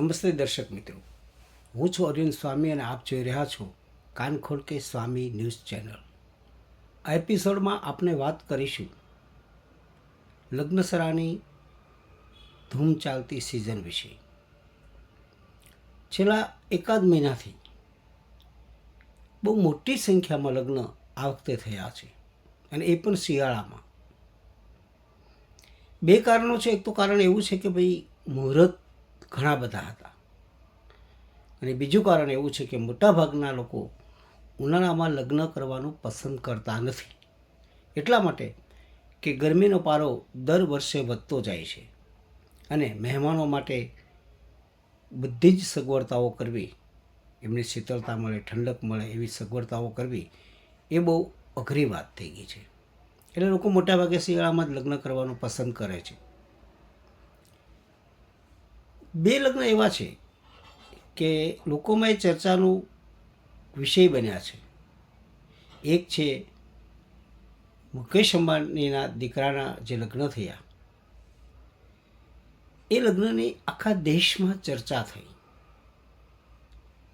નમસ્તે દર્શક મિત્રો. હું છું અરવિંદ સ્વામી અને આપ જોઈ રહ્યા છો કાન ખોલ કે સ્વામી ન્યૂઝ ચેનલ. આ એપિસોડમાં આપણે વાત કરીશું લગ્નસરાની ધૂમ ચાલતી સિઝન વિશે. છેલ્લા એકાદ મહિનાથી બહુ મોટી સંખ્યામાં લગ્ન આ વખતે થયા છે અને એ પણ શિયાળામાં. બે કારણો છે. એક તો કારણ એવું છે કે ભાઈ મુહૂર્ત ઘણા બધા હતા. અને બીજું કારણ એવું છે કે મોટાભાગના લોકો ઉનાળામાં લગ્ન કરવાનું પસંદ કરતા નથી. એટલા માટે કે ગરમીનો પારો દર વર્ષે વધતો જાય છે અને મહેમાનો માટે બધી જ સગવડતાઓ કરવી, એમને શીતળતા મળે, ઠંડક મળે એવી સગવડતાઓ કરવી, એ બહુ અઘરી વાત થઈ ગઈ છે. એટલે લોકો મોટાભાગે શિયાળામાં જ લગ્ન કરવાનું પસંદ કરે છે. બે લગ્ન એવા છે કે લોકોમાં એ ચર્ચાનું વિષય બન્યા છે. એક છે મુકેશ અંબાણીના દીકરાના જે લગ્ન થયા, એ લગ્નની આખા દેશમાં ચર્ચા થઈ.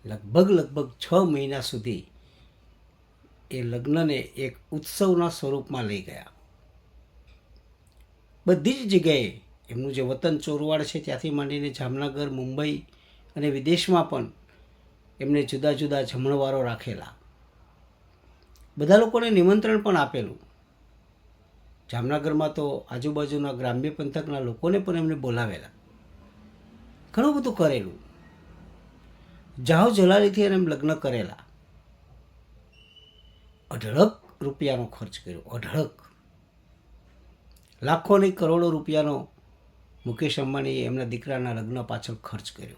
લગભગ લગભગ છ મહિના સુધી એ લગ્નને એક ઉત્સવના સ્વરૂપમાં લઈ ગયા. બધી જ જગ્યાએ એમનું જે વતન ચોરવાડ છે, ત્યાંથી માંડીને જામનગર, મુંબઈ અને વિદેશમાં પણ એમને જુદા જુદા જમણવારો રાખેલા. બધા લોકોને નિમંત્રણ પણ આપેલું. જામનગરમાં તો આજુબાજુના ગ્રામ્ય પંથકના લોકોને પણ એમને બોલાવેલા. ઘણું બધું કરેલું. જાઓ જલાલીથી એને એમ લગ્ન કરેલા. અઢળક રૂપિયાનો ખર્ચ કર્યો, અઢળક. લાખો નહીં કરોડો રૂપિયાનો મુકેશ અંબાણીએ એમના દીકરાના લગ્ન પાછળ ખર્ચ કર્યો.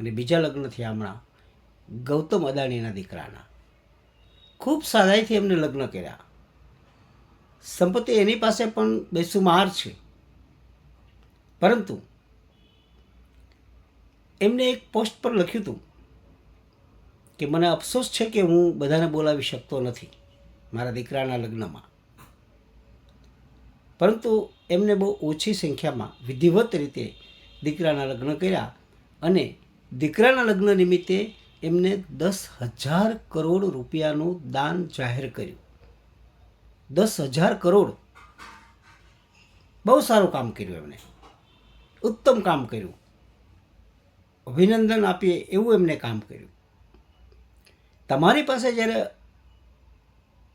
અને બીજા લગ્ન થયા હમણાં ગૌતમ અદાણીના દીકરાના. ખૂબ સાદાઈથી એમને લગ્ન કર્યા. સંપત્તિ એની પાસે પણ બેસુમાર છે. પરંતુ એમને એક પોસ્ટ પર લખ્યું હતું કે, મને અફસોસ છે કે હું બધાને બોલાવી શકતો નથી મારા દીકરાના લગ્નમાં. પરંતુ એમને બહુ ઓછી સંખ્યામાં વિધિવત રીતે દીકરાના લગ્ન કર્યા અને દીકરાના લગ્ન નિમિત્તે એમને દસ હજાર કરોડ રૂપિયાનું દાન જાહેર કર્યું. દસ હજાર કરોડ. બહુ સારું કામ કર્યું એમણે. ઉત્તમ કામ કર્યું. અભિનંદન આપીએ એવું એમને કામ કર્યું. તમારી પાસે જ્યારે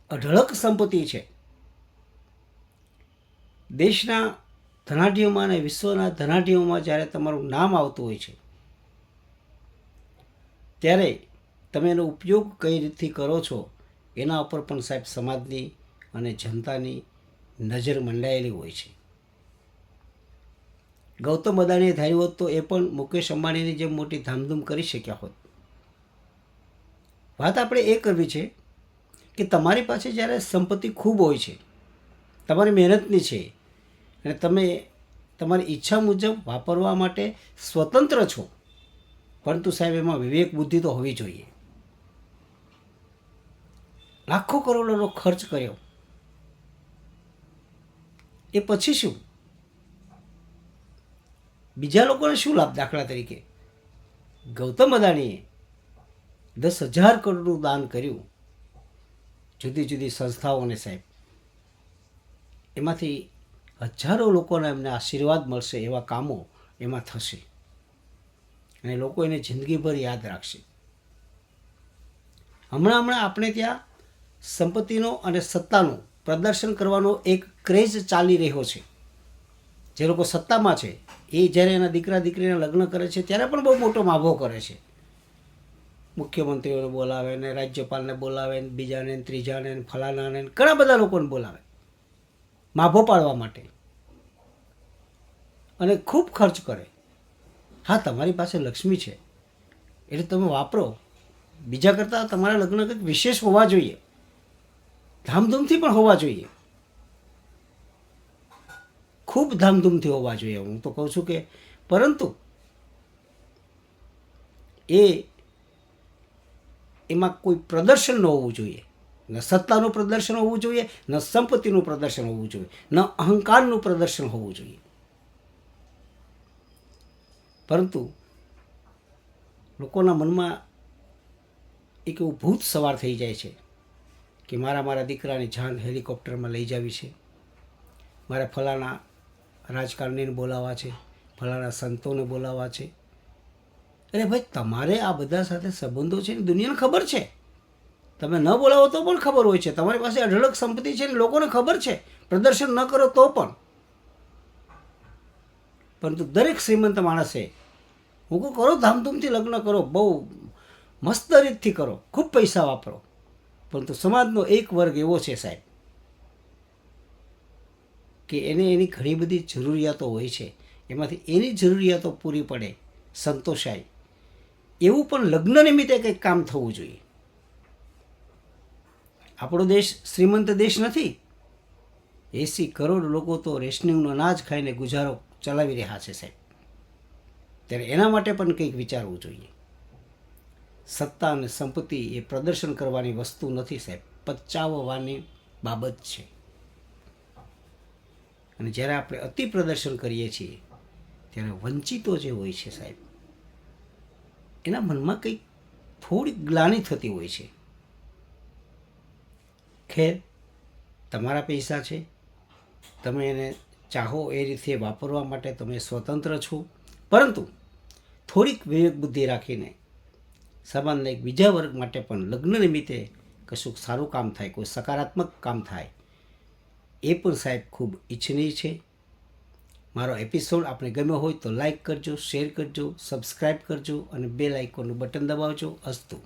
અઢળક સંપત્તિ છે દેશના ધનાઢ્યોમાં અને વિશ્વના ધનાઢ્યોમાં જ્યારે તમારું નામ આવતું હોય છે, ત્યારે તમે એનો ઉપયોગ કઈ રીતથી કરો છો, એના ઉપર પણ સાહેબ સમાજની અને જનતાની નજર મંડાયેલી હોય છે. ગૌતમ અદાણીએ ધાર્યું હોત તો એ પણ મુકેશ અંબાણીની જેમ મોટી ધામધૂમ કરી શક્યા હોત. વાત આપણે એ કરવી છે કે તમારી પાસે જ્યારે સંપત્તિ ખૂબ હોય છે, તમારી મહેનતની છે અને તમે તમારી ઈચ્છા મુજબ વાપરવા માટે સ્વતંત્ર છો. પરંતુ સાહેબ, એમાં વિવેક બુદ્ધિ તો હોવી જોઈએ. લાખો કરોડોનો ખર્ચ કર્યો. એ પછી શું? બીજા લોકોને શું લાભ દાખલા તરીકે? ગૌતમ અદાણીએ દસ હજાર કરોડનું દાન કર્યું જુદી જુદી સંસ્થાઓને સાહેબ. એમાંથી હજારો લોકોને એમને આશીર્વાદ મળશે એવા કામો એમાં થશે. અને લોકો એને જિંદગીભર યાદ રાખશે. હમણાં હમણાં આપણે ત્યાં સંપત્તિનો અને સત્તાનો પ્રદર્શન કરવાનો એક ક્રેઝ ચાલી રહ્યો છે. જે લોકો સત્તામાં છે, એ જ્યારે એના દીકરા દીકરીના લગ્ન કરે છે, ત્યારે પણ બહુ મોટો માભો કરે છે. મુખ્યમંત્રીઓને બોલાવે ને રાજ્યપાલને બોલાવે ને બીજાને ત્રીજાને ફલાનાને ઘણા બધા લોકોને બોલાવે. માભો પાડવા માટે. અને ખૂબ ખર્ચ કરે. હા, તમારી પાસે લક્ષ્મી છે. એટલે તમે વાપરો. બીજા કરતાં તમારા લગ્ન કંઈક વિશેષ હોવા જોઈએ. ધામધૂમથી પણ હોવા જોઈએ. ખૂબ ધામધૂમથી હોવા જોઈએ. હું તો કહું છું કે પરંતુ એ એમાં કોઈ પ્રદર્શન ન હોવું જોઈએ. ન સત્તાનું પ્રદર્શન હોવું જોઈએ, ન સંપત્તિનું પ્રદર્શન હોવું જોઈએ, ન અહંકારનું પ્રદર્શન હોવું જોઈએ. પરંતુ લોકોના મનમાં એક એવું ભૂત સવાર થઈ જાય છે કે મારા મારા દીકરાની જાન હેલિકોપ્ટરમાં લઈ જવી છે, મારે ફલાણા રાજકારણીને બોલાવવા છે, ફલાણા સંતોને બોલાવવા છે. અરે ભાઈ, તમારે આ બધા સાથે સંબંધો છે ને દુનિયાને ખબર છે. તમે ન બોલાવો તો પણ ખબર હોય છે. તમારી પાસે અઢળક સંપત્તિ છે ને લોકોને ખબર છે. પ્રદર્શન ન કરો તો પણ. પરંતુ દરેક શ્રીમંત માણસે હું કહું, કરો ધામધૂમથી લગ્ન કરો, બહુ મસ્ત રીતથી કરો, ખૂબ પૈસા વાપરો. પરંતુ સમાજનો એક વર્ગ એવો છે સાહેબ કે એને એની ઘણી બધી જરૂરિયાતો હોય છે. એમાંથી એની જરૂરિયાતો પૂરી પડે સંતોષાય. એવું પણ લગ્ન નિમિત્તે કંઈક કામ થવું જોઈએ. આપણો દેશ શ્રીમંત દેશ નથી. એંસી કરોડ લોકો તો રેશનિંગનો અનાજ ખાઈને ગુજારો ચલાવી રહ્યા છે સાહેબ. ત્યારે એના માટે પણ કંઈક વિચારવું જોઈએ. સત્તા અને સંપત્તિ એ પ્રદર્શન કરવાની વસ્તુ નથી સાહેબ. પચાવવાની બાબત છે. અને જ્યારે આપણે અતિ પ્રદર્શન કરીએ છીએ, ત્યારે વંચિતો જે હોય છે સાહેબ, એના મનમાં કંઈક થોડીક ગ્લાની થતી હોય છે. ખેર તમારા પૈસા છે, તમે એને ચાહો એ રીતે વાપરવા માટે તમે સ્વતંત્ર છો. પરંતુ થોડીક વિવેક બુદ્ધિ રાખીને સંબંધને એક બીજા વર્ગ માટે પણ લગ્ન નિમિત્તે કશુંક સારું કામ થાય, કોઈ સકારાત્મક કામ થાય, એ પણ સાહેબ ખૂબ ઈચ્છનીય છે. મારો એપિસોડ આપણે ગમ્યો હોય તો લાઈક કરજો શેર કરજો સબસ્ક્રાઈબ કરજો અને બે લાઇકોનું બટન દબાવજો. અસ્તુ.